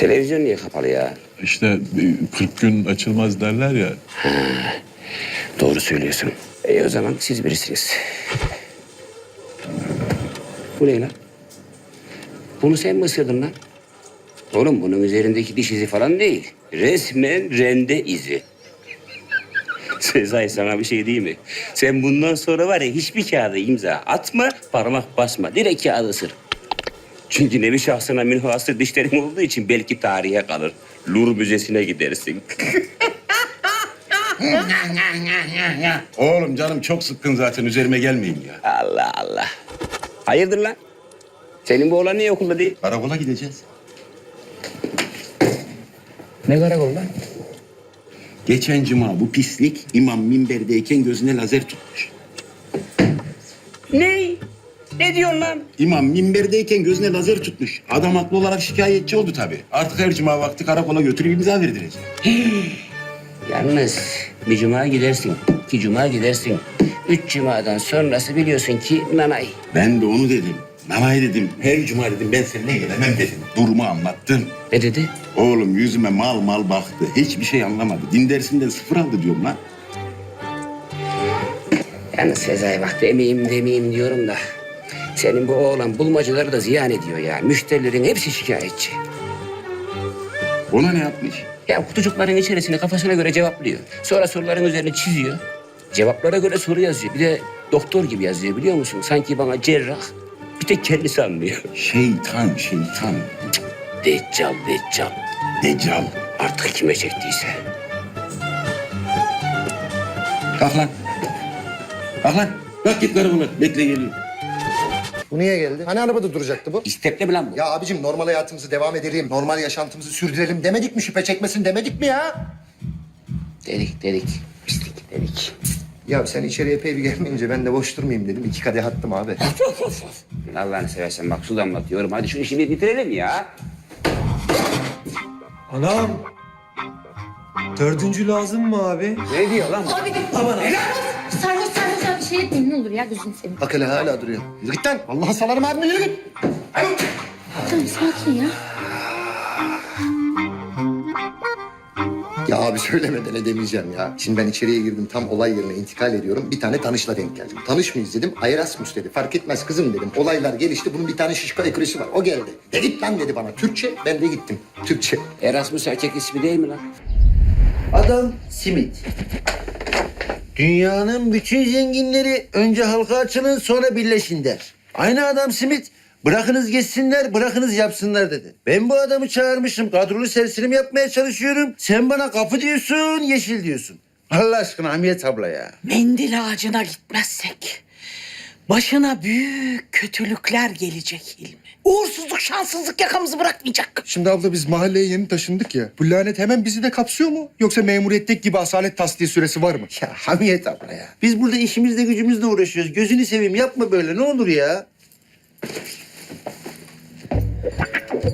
Televizyon niye kapalı ya? İşte e, 40 gün açılmaz derler ya. Doğru söylüyorsun. İyi o zaman siz birisiniz. Bu ne lan? Bunu sen mi ısırdın lan? Oğlum bunun üzerindeki diş izi falan değil. Resmen rende izi. Sezai sana bir şey değil mi? Sen bundan sonra var ya hiçbir kağıda imza atma, parmak basma. Direkt kağıdı ısır. Çünkü nevi şahsına münhasır dişlerin olduğu için belki tarihe kalır. Louvre Müzesi'ne gidersin. Oğlum canım çok sıkkın zaten üzerime gelmeyin ya. Allah Allah. Hayırdır lan? Senin bu oğlan niye okulda değil? Karakola gideceğiz. Ne karakol lan? Geçen cuma bu pislik imam minberdeyken gözüne lazer tutmuş. Ne? Ne diyorsun lan? İmam minberdeyken gözüne lazer tutmuş. Adam haklı olarak şikayetçi oldu tabii. Artık her cuma vakti karakola götürüp imza verdirecek. Yalnız bir cuma gidersin, iki cuma gidersin. Üç cumadan sonrası biliyorsun ki nanay. Ben de onu dedim. Nanay dedim. Her cuma dedim ben seninle gelemem dedim. Durumu anlattım. Ne dedi? Oğlum yüzüme mal mal baktı. Hiçbir şey anlamadı. Din dersinden sıfır aldı diyorum lan. Yalnız Sezai bak demeyeyim demeyeyim diyorum da. Senin bu oğlan bulmacaları da ziyan ediyor ya. Müşterilerin hepsi şikayetçi. Ona ne yapmış? Ya kutucukların içerisine kafasına göre cevaplıyor. Sonra soruların üzerine çiziyor. Cevaplara göre soru yazıyor. Bir de doktor gibi yazıyor biliyor musun? Sanki bana cerrah. Bir tek kendisi anlıyor. Şeytan, şeytan. Deccal, deccal. Deccal. Artık kime çektiyse. Kalk lan. Kalk lan. Kalk git karakola. Bekle geliyor. Bu niye geldi? Hani arabada duracaktı bu? İstekli mi lan bu? Ya abicim normal hayatımızı devam edelim, normal yaşantımızı sürdürelim demedik mi? Şüphe çekmesin demedik mi ya? Dedik, dedik. Pislik dedik. Ya sen içeri epey bir gelmeyince ben de boş durmayayım dedim. İki kadeh attım abi. Allah'ını seversen bak su damlatıyorum. Hadi şu işi bir bitirelim ya. Anam. Dördüncü lazım mı abi? Ne diyor lan? bu? Abi sarhoş sarhoş abi şey etmeyin olur ya gözünü seveyim. Bak hele hala duruyor. Yürü git lan. Allah'a salarım abime yürü git. Tamam sakin ya. Ya abi söylemeden edemeyeceğim ya. Şimdi ben içeriye girdim tam olay yerine intikal ediyorum. Bir tane tanışla denk geldim. Tanış mıyız dedim. Erasmus dedi. Fark etmez kızım dedim. Olaylar gelişti. Bunun bir tane şişko ekrisi var. O geldi. De git lan dedi bana. Türkçe. Ben de gittim. Türkçe. Erasmus erkek ismi değil mi lan? Adam simit. Dünyanın bütün zenginleri önce halka açılın sonra birleşin der. Aynı adam simit. Bırakınız geçsinler, bırakınız yapsınlar dedi. Ben bu adamı çağırmışım, kadrolu serserim yapmaya çalışıyorum. Sen bana kapı diyorsun, yeşil diyorsun. Allah aşkına Hamiyet abla ya. Mendil ağacına gitmezsek başına büyük kötülükler gelecek Hilmi. Uğursuzluk, şanssızlık yakamızı bırakmayacak. Şimdi abla biz mahalleye yeni taşındık ya. Bu lanet hemen bizi de kapsıyor mu? Yoksa memuriyetteki gibi asalet tasdiye süresi var mı? Ya Hamiyet abla ya. Biz burada işimizle gücümüzle uğraşıyoruz. Gözünü seveyim yapma böyle ne olur ya.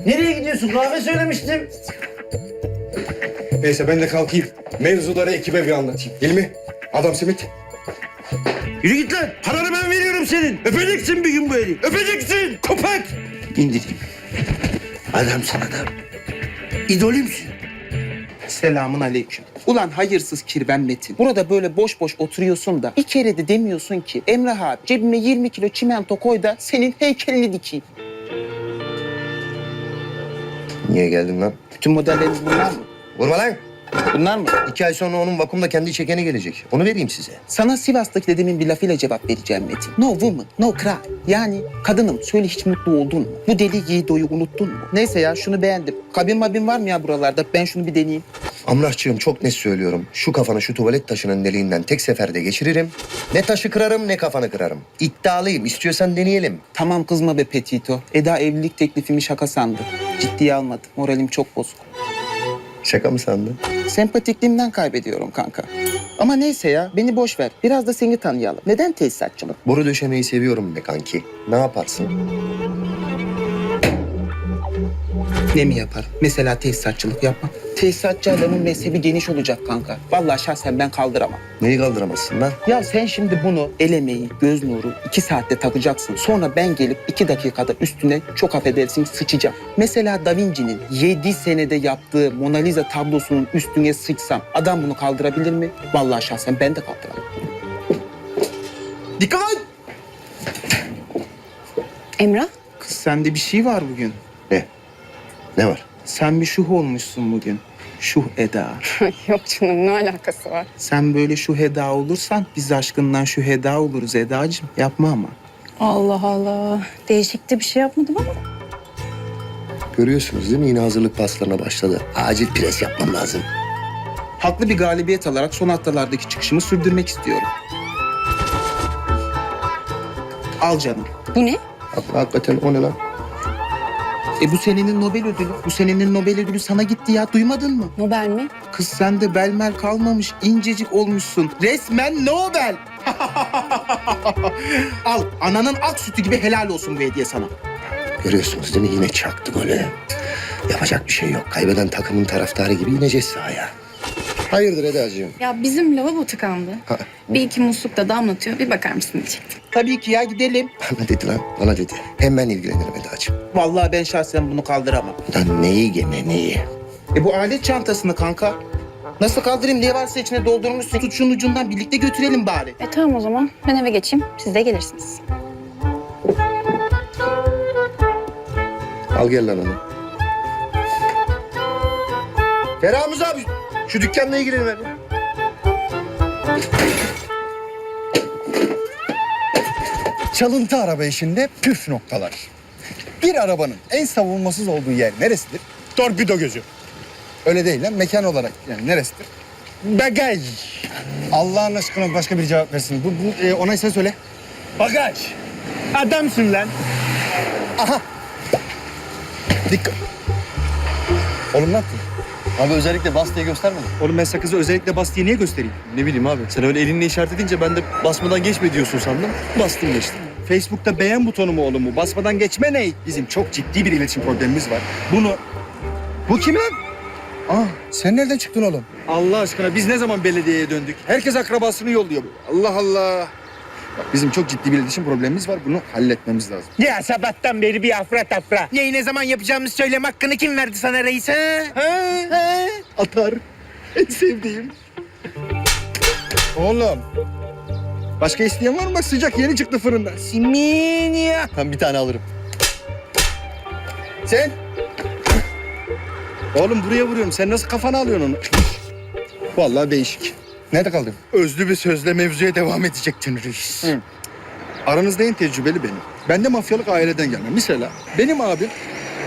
Nereye gidiyorsun? Kahve söylemiştim. Neyse ben de kalkayım. Mevzuları ekibe bir anlatayım. Değil mi? Adam simit. Yürü git lan. Paranı senin. Öpeceksin bir gün bu eli. Öpeceksin. Köpek. İndireyim. Adam. İdolümsün. Selamun aleyküm. Ulan hayırsız kirben Metin. Burada böyle boş boş oturuyorsun da bir kere de demiyorsun ki Emrah abi cebime 20 kilo çimento koy da senin heykelini dikeyim. Niye geldin lan? Bütün modelleriniz bunlar mı? Vurma lan. Bunlar mı? İki ay sonra onun vakumda kendi çekeni gelecek. Onu vereyim size. Sana Sivas'taki dedemin bir lafıyla cevap vereceğim Metin. No woman, no cry. Yani kadınım söyle hiç mutlu oldun mu? Bu deli Yiğido'yu unuttun mu? Neyse ya şunu beğendim. Kabin mabin var mı ya buralarda? Ben şunu bir deneyeyim. Amrahçığım çok net söylüyorum. Şu kafanı şu tuvalet taşının deliğinden tek seferde geçiririm. Ne taşı kırarım ne kafanı kırarım. İddialıyım. İstiyorsan deneyelim. Tamam kızma be Petito. Eda evlilik teklifimi şaka sandı. Ciddiye almadı. Moralim çok bozuk. Şaka mı sandın? Sempatikliğimden kaybediyorum kanka. Ama neyse ya beni boş ver. Biraz da seni tanıyalım. Neden tesisatçılık? Boru döşemeyi seviyorum be kanki. Ne yaparsın? Ne mi yapar? Mesela tesisatçılık yapma. Tesisatçı adamın mezhebi geniş olacak kanka. Vallahi şahsen ben kaldıramam. Neyi kaldıramazsın lan? Ya sen şimdi bunu elemeyi, göz nuru iki saatte takacaksın. Sonra ben gelip iki dakikada üstüne çok affedersin sıçacağım. Mesela Da Vinci'nin 7 senede yaptığı Mona Lisa tablosunun üstüne sıçsam adam bunu kaldırabilir mi? Vallahi şahsen ben de kaldıramam. Dikkat! Emrah? Kız sende bir şey var bugün. Ne? Ne var? Sen bir şuh olmuşsun bugün. Şuh Eda. Yok canım ne alakası var? Sen böyle şu Eda olursan biz aşkından şu Eda oluruz Edacığım. Yapma ama. Allah Allah. Değişikti bir şey yapmadım ama. Görüyorsunuz değil mi? Yine hazırlık paslarına başladı. Acil pres yapmam lazım. Haklı bir galibiyet alarak son haftalardaki çıkışımı sürdürmek istiyorum. Al canım. Bu ne? Hak- Hakikaten o ne lan? E bu senenin Nobel ödülü. Bu senenin Nobel ödülü sana gitti ya. Duymadın mı? Nobel mi? Kız sende belmel kalmamış. incecik olmuşsun. Resmen Nobel. Al. Ananın ak sütü gibi helal olsun bu hediye sana. Görüyorsunuz değil mi? Yine çaktı golü. Yapacak bir şey yok. Kaybeden takımın taraftarı gibi ineceğiz sahaya. Hayırdır Eda'cığım? Ya bizim lavabo tıkandı. Ha. Bir iki musluk da damlatıyor. Bir bakar mısın diyecektim. Tabii ki ya gidelim. Bana dedi lan, bana dedi. Hemen ilgilenirim Eda'cığım. Vallahi ben şahsen bunu kaldıramam. Lan neyi gene neyi? E bu alet çantasını kanka. Nasıl kaldırayım? Ne varsa içine doldurmuşsun. Tut şunun ucundan birlikte götürelim bari. E tamam o zaman. Ben eve geçeyim. Siz de gelirsiniz. Al gel lan onu. Ferhamız abi şu dükkanla ilgilenin hadi. Çalıntı araba işinde püf noktalar. Bir arabanın en savunmasız olduğu yer neresidir? Torpido gözü. Öyle değil lan mekan olarak yani neresidir? Bagaj. Allah'ın aşkına başka bir cevap versin. Bu, bu e, ona sen söyle. Bagaj. Adamsın lan. Aha. Dikkat. Oğlum ne yaptın? Abi özellikle bas diye göstermedin. Oğlum ben sakızı özellikle bas diye niye göstereyim? Ne bileyim abi. Sen öyle elinle işaret edince ben de basmadan geçme diyorsun sandım. Bastım geçtim. Facebook'ta beğen butonu mu oğlum bu? Basmadan geçme ne? Bizim çok ciddi bir iletişim problemimiz var. Bunu... Bu kim lan? Aa, sen nereden çıktın oğlum? Allah aşkına biz ne zaman belediyeye döndük? Herkes akrabasını yolluyor. Allah Allah. Bizim çok ciddi bir iletişim problemimiz var. Bunu halletmemiz lazım. Ya sabahtan beri bir afra tafra. Neyi ne zaman yapacağımızı söyleme hakkını kim verdi sana reis ha? Ha? Ha? Atar. En sevdiğim. Oğlum. Başka isteyen var mı? Bak sıcak yeni çıktı fırından. Simin ya. Ben bir tane alırım. Sen? Oğlum buraya vuruyorum. Sen nasıl kafana alıyorsun onu? Vallahi değişik. Nerede kaldın? Özlü bir sözle mevzuya devam edecektin reis. Aranızda en tecrübeli benim. Ben de mafyalık aileden gelmem. Mesela benim abim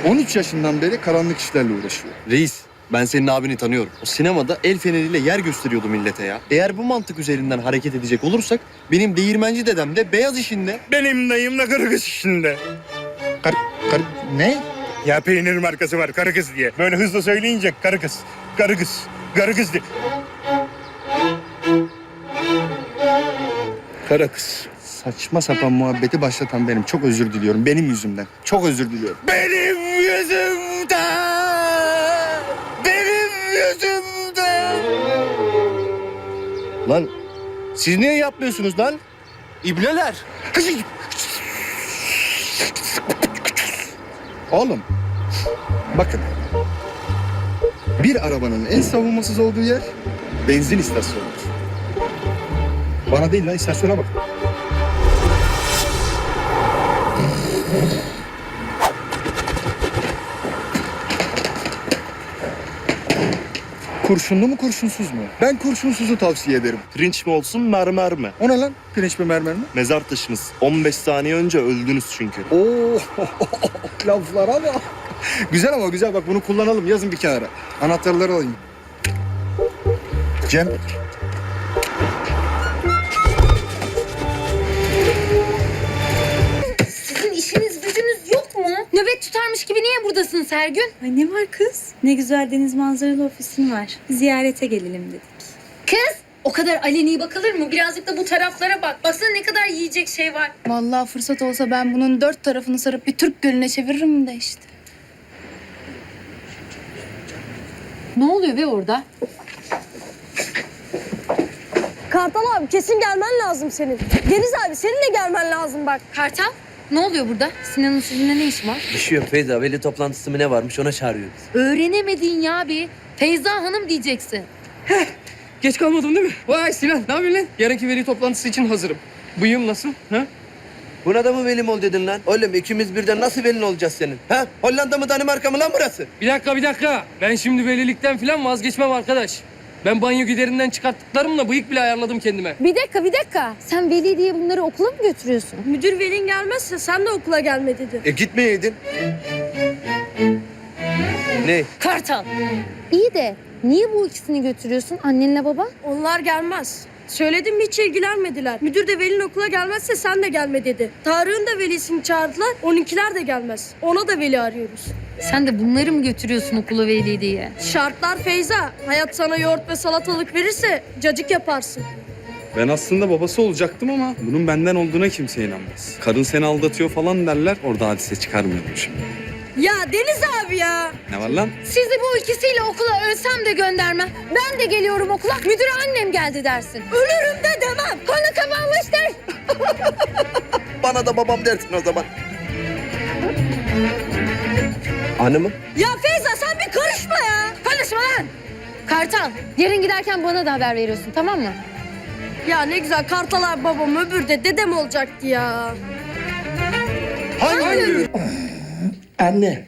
13 yaşından beri karanlık işlerle uğraşıyor. Reis, ben senin abini tanıyorum. O sinemada el feneriyle yer gösteriyordu millete ya. Eğer bu mantık üzerinden hareket edecek olursak benim değirmenci dedem de beyaz işinde. Benim dayım da karı kız işinde. Kar, kar, ne? Ya peynir markası var karı kız diye. Böyle hızlı söyleyince karı kız, karı kız, karı kız diye. Kara kız. Saçma sapan muhabbeti başlatan benim. Çok özür diliyorum. Benim yüzümden. Çok özür diliyorum. Benim yüzümden. Benim yüzümden. Lan siz niye yapmıyorsunuz lan? İbneler. Oğlum. Bakın. Bir arabanın en savunmasız olduğu yer benzin istasyonudur. Bana değil lan istasyona bak. Kurşunlu mu kurşunsuz mu? Ben kurşunsuzu tavsiye ederim. Pirinç mi olsun mermer mi? O ne lan? Pirinç mi mermer mi? Mezar taşınız. 15 saniye önce öldünüz çünkü. Oo, laflara bak. Güzel ama güzel bak bunu kullanalım yazın bir kenara. Anahtarları alayım. Cem. Nöbet tutarmış gibi niye buradasın Sergün? Ay ne var kız? Ne güzel deniz manzaralı ofisin var. Ziyarete gelelim dedik. Kız o kadar aleni bakılır mı? Birazcık da bu taraflara bak. Baksana ne kadar yiyecek şey var. Vallahi fırsat olsa ben bunun dört tarafını sarıp bir Türk gölüne çeviririm de işte. Ne oluyor be orada? Kartal abi kesin gelmen lazım senin. Deniz abi seninle gelmen lazım bak. Kartal ne oluyor burada? Sinan'ın sizinle ne işi var? Bir şey yok Feyza. Veli toplantısı mı ne varmış ona çağırıyoruz. Öğrenemedin ya bir. Feyza Hanım diyeceksin. Geç kalmadım değil mi? Vay Sinan ne yapıyorsun lan? Yarınki veli toplantısı için hazırım. Bıyığım nasıl? Ha? Buna da mı velim ol dedin lan? Oğlum ikimiz birden nasıl velin olacağız senin? Ha? Hollanda mı Danimarka mı lan burası? Bir dakika bir dakika. Ben şimdi velilikten falan vazgeçmem arkadaş. Ben banyo giderinden çıkarttıklarımla bıyık bile ayarladım kendime. Bir dakika bir dakika. Sen veli diye bunları okula mı götürüyorsun? Müdür velin gelmezse sen de okula gelme dedi. E gitmeyeydin. Ne? Kartal. İyi de niye bu ikisini götürüyorsun annenle baba? Onlar gelmez. Söyledim hiç ilgilenmediler. Müdür de velin okula gelmezse sen de gelme dedi. Tarık'ın da velisini çağırdılar. Onunkiler de gelmez. Ona da veli arıyoruz. Sen de bunları mı götürüyorsun okula veli diye? Şartlar Feyza. Hayat sana yoğurt ve salatalık verirse cacık yaparsın. Ben aslında babası olacaktım ama bunun benden olduğuna kimse inanmaz. Karın seni aldatıyor falan derler. Orada hadise çıkarmıyordum şimdi. Ya Deniz abi ya. Ne var lan? Sizi bu ikisiyle okula ölsem de göndermem. Ben de geliyorum okula. Müdüre annem geldi dersin. Ölürüm de demem. Konu kapanmıştır. Bana da babam dersin o zaman. Hanımım? Ya Feyza sen bir karışma ya. Konuşma lan. Kartal, yarın giderken bana da haber veriyorsun tamam mı? Ya ne güzel Kartal abi babam öbür de dedem olacaktı ya. Anne,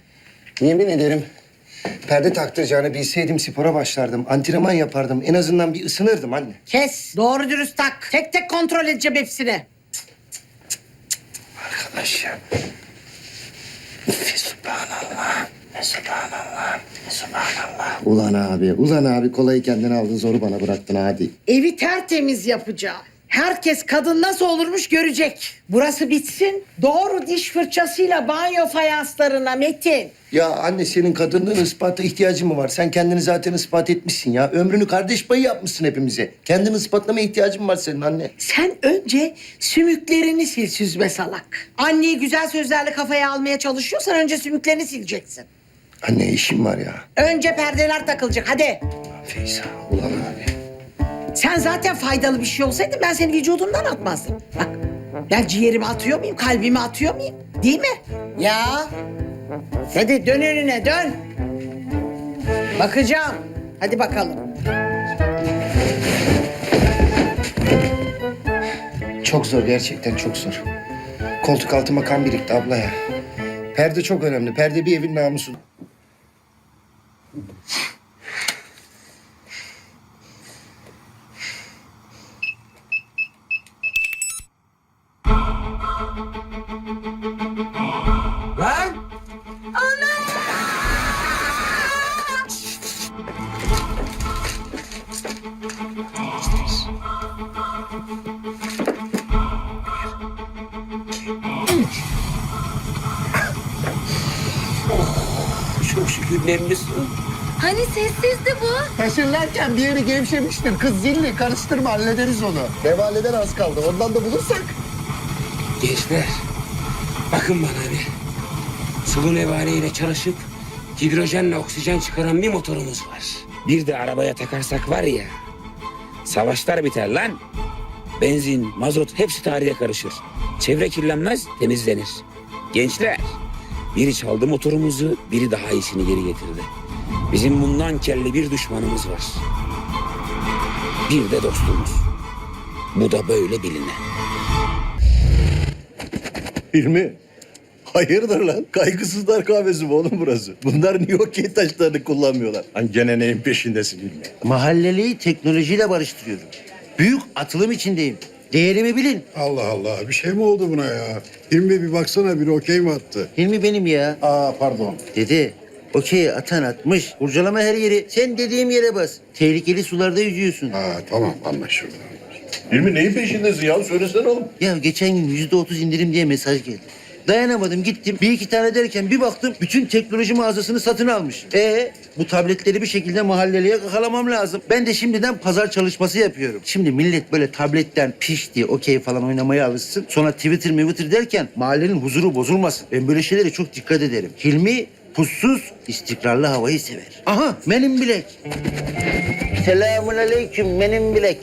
yemin ederim perde taktıracağını bilseydim spora başlardım. Antrenman yapardım. En azından bir ısınırdım anne. Kes. Doğru dürüst tak. Tek tek kontrol edeceğim hepsini. Arkadaş ya. Subhanallah. Subhanallah. Subhanallah. Ulan abi, ulan abi kolayı kendine aldın zoru bana bıraktın hadi. Evi tertemiz yapacağım. Herkes kadın nasıl olurmuş görecek. Burası bitsin. Doğru diş fırçasıyla banyo fayanslarına Metin. Ya anne senin kadınlığın ispata ihtiyacın mı var? Sen kendini zaten ispat etmişsin ya. Ömrünü kardeş payı yapmışsın hepimize. Kendini ispatlamaya ihtiyacın var senin anne. Sen önce sümüklerini sil süzme salak. Anneyi güzel sözlerle kafaya almaya çalışıyorsan önce sümüklerini sileceksin. Anne işim var ya. Önce perdeler takılacak hadi. Feyza, ulan abi. Sen zaten faydalı bir şey olsaydın ben seni vücudumdan atmazdım. Bak ben ciğerimi atıyor muyum, kalbimi atıyor muyum? Değil mi? Ya. Hadi dön önüne dön. Bakacağım. Hadi bakalım. Çok zor gerçekten çok zor. Koltuk altıma kan birikti abla ya. Perde çok önemli. Perde bir evin namusu. Nemlisin. Hani sessizdi bu? Taşırlarken bir yeri gevşemiştir. Kız zilli karıştırma hallederiz onu. Devaleden az kaldı. Ondan da bulursak. Gençler, bakın bana bir. Sıvı nevaleyle çalışıp hidrojenle oksijen çıkaran bir motorumuz var. Bir de arabaya takarsak var ya, savaşlar biter lan. Benzin, mazot hepsi tarihe karışır. Çevre kirlenmez, temizlenir. Gençler, biri çaldı motorumuzu, biri daha iyisini geri getirdi. Bizim bundan kelli bir düşmanımız var. Bir de dostumuz. Bu da böyle biline. Hilmi. Hayırdır lan? Kaygısızlar kahvesi mi oğlum burası? Bunlar New York taşlarını kullanmıyorlar. Hani gene neyin peşindesin Hilmi? Mahalleliyi teknolojiyle barıştırıyorum. Büyük atılım içindeyim. Değerimi bilin. Allah Allah bir şey mi oldu buna ya? Hilmi bir baksana bir okey mi attı? Hilmi benim ya. Aa pardon. Dedi. Okey atan atmış. Kurcalama her yeri. Sen dediğim yere bas. Tehlikeli sularda yüzüyorsun. Ha tamam anlaşıldı. Hilmi neyin peşindesin ya? Söylesene oğlum. Ya geçen gün yüzde otuz indirim diye mesaj geldi. Dayanamadım gittim. Bir iki tane derken bir baktım bütün teknoloji mağazasını satın almış. E bu tabletleri bir şekilde mahalleliye kakalamam lazım. Ben de şimdiden pazar çalışması yapıyorum. Şimdi millet böyle tabletten piş diye okey falan oynamaya alışsın. Sonra Twitter Twitter derken mahallenin huzuru bozulmasın. Ben böyle şeylere çok dikkat ederim. Hilmi Pussuz, istikrarlı havayı sever. Aha, benim bilek. Selamun aleyküm, benim bilek.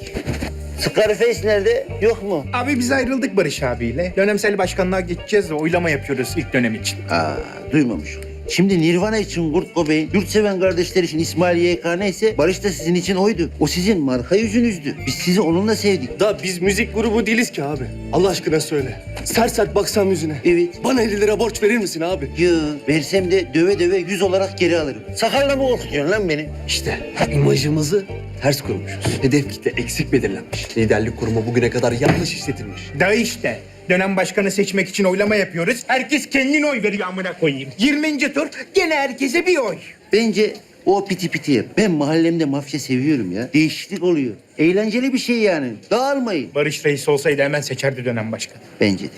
Scarface nerede? Yok mu? Abi biz ayrıldık Barış abiyle. Dönemsel başkanlığa geçeceğiz de oylama yapıyoruz ilk dönem için. Aa, duymamış. Şimdi Nirvana için Kurt Cobain, yurtseven kardeşler için İsmail YK neyse Barış da sizin için oydu. O sizin marka yüzünüzdü. Biz sizi onunla sevdik. Da biz müzik grubu değiliz ki abi. Allah aşkına söyle. Sert sert baksam yüzüne. Evet. Bana 50 lira borç verir misin abi? Yo, versem de döve döve yüz olarak geri alırım. Sakarla mı korkutuyorsun lan beni? İşte imajımızı ters kurmuşuz. Hedef kitle eksik belirlenmiş. Liderlik kurumu bugüne kadar yanlış hissedilmiş. Daha işte. Dönem başkanı seçmek için oylama yapıyoruz. Herkes kendine oy veriyor amına koyayım. 20. tur gene herkese bir oy. Bence o piti piti yap. Ben mahallemde mafya seviyorum ya. Değişiklik oluyor. Eğlenceli bir şey yani. Dağılmayın. Barış Reis olsaydı hemen seçerdi dönem başkanı. Bence de.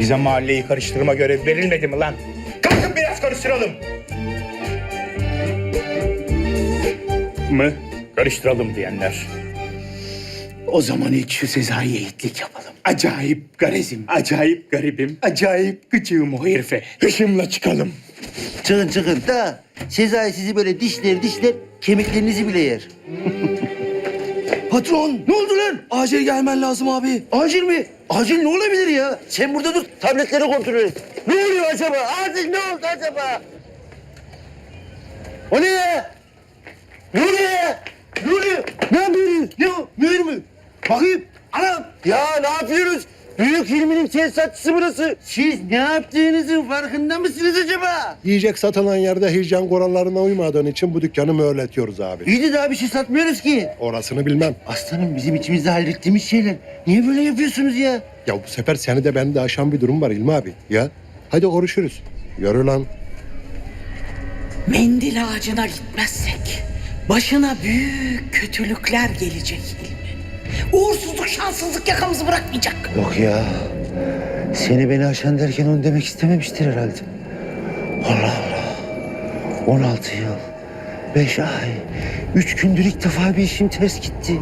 Bize mahalleyi karıştırma görevi verilmedi mi lan? Kalkın biraz karıştıralım. Mı? Karıştıralım diyenler. O zaman ilk şu Sezai'ye itlik yapalım. Acayip garezim, acayip garibim, acayip gıcığım o herife. Hışımla çıkalım. Çıkın çıkın. Da Sezai sizi böyle dişler dişler kemiklerinizi bile yer. Patron ne oldu lan? Acil gelmen lazım abi. Acil mi? Acil ne olabilir ya? Sen burada dur tabletleri kontrol et. Ne oluyor acaba? Acil ne oldu acaba? O ne ya? Ne oluyor ya? Ne oluyor? Ne yapıyoruz? Ne o? Mühür mü? Bakayım. Anam. Ya ne yapıyoruz? Büyük filminin tesisatçısı burası. Siz ne yaptığınızın farkında mısınız acaba? Yiyecek satılan yerde hijyen kurallarına uymadığın için bu dükkanı mühürletiyoruz abi. İyi de daha bir şey satmıyoruz ki. Orasını bilmem. Aslanım bizim içimizde hallettiğimiz şeyler. Niye böyle yapıyorsunuz ya? Ya bu sefer seni de beni de aşan bir durum var İlmi abi. Ya hadi konuşuruz. Yürü lan. Mendil ağacına gitmezsek başına büyük kötülükler gelecek Hilmi. Uğursuzluk, şanssızlık yakamızı bırakmayacak. Yok ya. Seni beni aşan derken onu demek istememiştir herhalde. Allah Allah. 16 yıl, 5 ay, 3 gündür ilk defa bir işim ters gitti.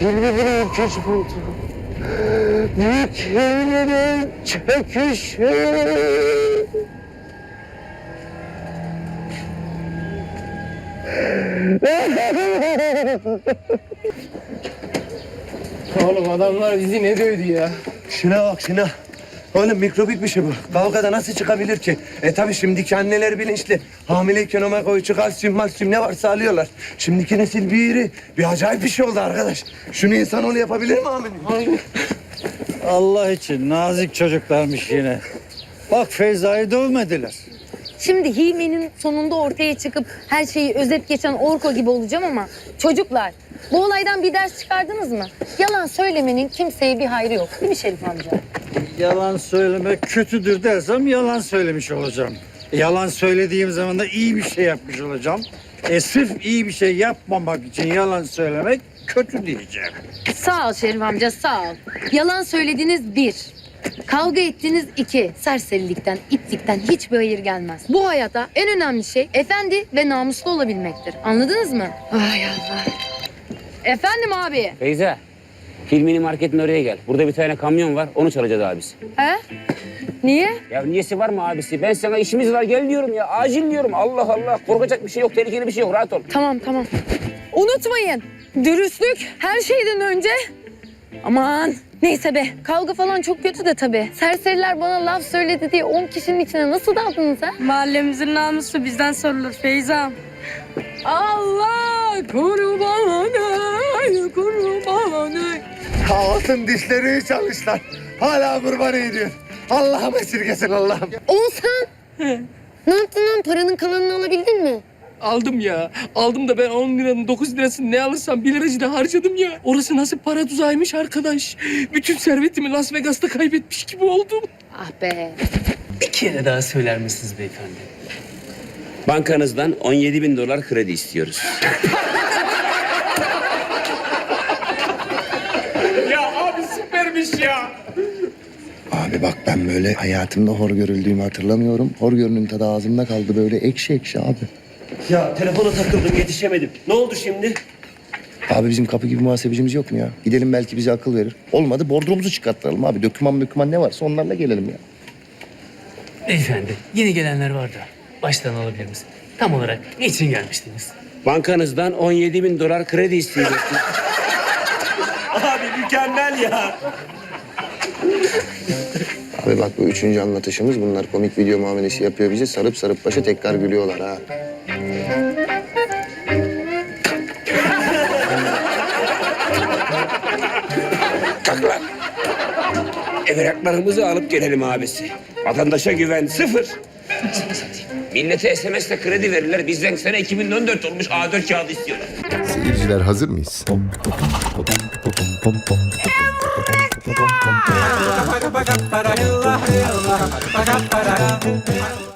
Ülkeci buldu. Büyük Hilmi'nin çöküşü. Oğlum adamlar bizi ne dövdü ya? Şuna bak şuna. Oğlum mikrobik bir şey bu. Kavgada nasıl çıkabilir ki? E tabii şimdiki anneler bilinçli. Hamileyken üçü, kalsiyum, malsiyum ne varsa alıyorlar. Şimdiki nesil bir iri. Bir acayip bir şey oldu arkadaş. Şunu insanoğlu yapabilir mi hamile? Allah için nazik çocuklarmış yine. Bak Feyza'yı dövmediler. Şimdi Hilmi'nin sonunda ortaya çıkıp her şeyi özet geçen Orko gibi olacağım ama çocuklar bu olaydan bir ders çıkardınız mı? Yalan söylemenin kimseye bir hayrı yok. Değil mi Şerif amca? Yalan söylemek kötüdür dersem yalan söylemiş olacağım. Yalan söylediğim zaman da iyi bir şey yapmış olacağım. E sırf iyi bir şey yapmamak için yalan söylemek kötü diyeceğim. Sağ ol Şerif amca sağ ol. Yalan söylediğiniz bir. Kavga ettiğiniz iki. Serserilikten, itlikten hiçbir hayır gelmez. Bu hayata en önemli şey efendi ve namuslu olabilmektir. Anladınız mı? Ay Allah. Efendim abi. Feyza, Hilmi'nin marketin oraya gel. Burada bir tane kamyon var, onu çalacağız abisi. He? Niye? Ya niyesi var mı abisi? Ben sana işimiz var gel diyorum ya. Acil diyorum. Allah Allah. Korkacak bir şey yok, tehlikeli bir şey yok. Rahat ol. Tamam tamam. Unutmayın. Dürüstlük her şeyden önce. Aman. Neyse be. Kavga falan çok kötü de tabii. Serseriler bana laf söyledi diye 10 kişinin içine nasıl daldınız ha? Mahallemizin namusu bizden sorulur Feyza. Allah kurbanı, kurbanı. Altın dişleri çalışlar. Hala kurban ediyor. Allah'ım esirgesin Allah'ım. Oğuzhan. ne yaptın lan? Paranın kalanını alabildin mi? Aldım ya. Aldım da ben 10 liranın 9 lirasını ne alırsam 1 liracı da harcadım ya. Orası nasıl para tuzağıymış arkadaş. Bütün servetimi Las Vegas'ta kaybetmiş gibi oldum. Ah be. Bir kere daha söyler misiniz beyefendi? Bankanızdan 17 bin dolar kredi istiyoruz. Ya abi süpermiş ya. Abi bak ben böyle hayatımda hor görüldüğümü hatırlamıyorum. Hor görünün tadı ağzımda kaldı böyle ekşi ekşi abi. Ya telefona takıldım yetişemedim. Ne oldu şimdi? Abi bizim kapı gibi muhasebecimiz yok mu ya? Gidelim belki bize akıl verir. Olmadı bordromuzu çıkarttıralım abi. Döküman döküman ne varsa onlarla gelelim ya. Beyefendi yeni gelenler vardı. Baştan alabilir misin? Tam olarak niçin gelmiştiniz? Bankanızdan 17 bin dolar kredi isteyecektim. Abi mükemmel ya. Abi bak bu üçüncü anlatışımız. Bunlar komik video muamelesi yapıyor bize. Sarıp sarıp başa tekrar gülüyorlar ha. Kalk lan. Evraklarımızı alıp gelelim abisi. Vatandaşa güven sıfır. Millete SMS'le kredi verirler. Bizden sene 2014 olmuş A4 kağıdı istiyorlar. Seyirciler hazır mıyız?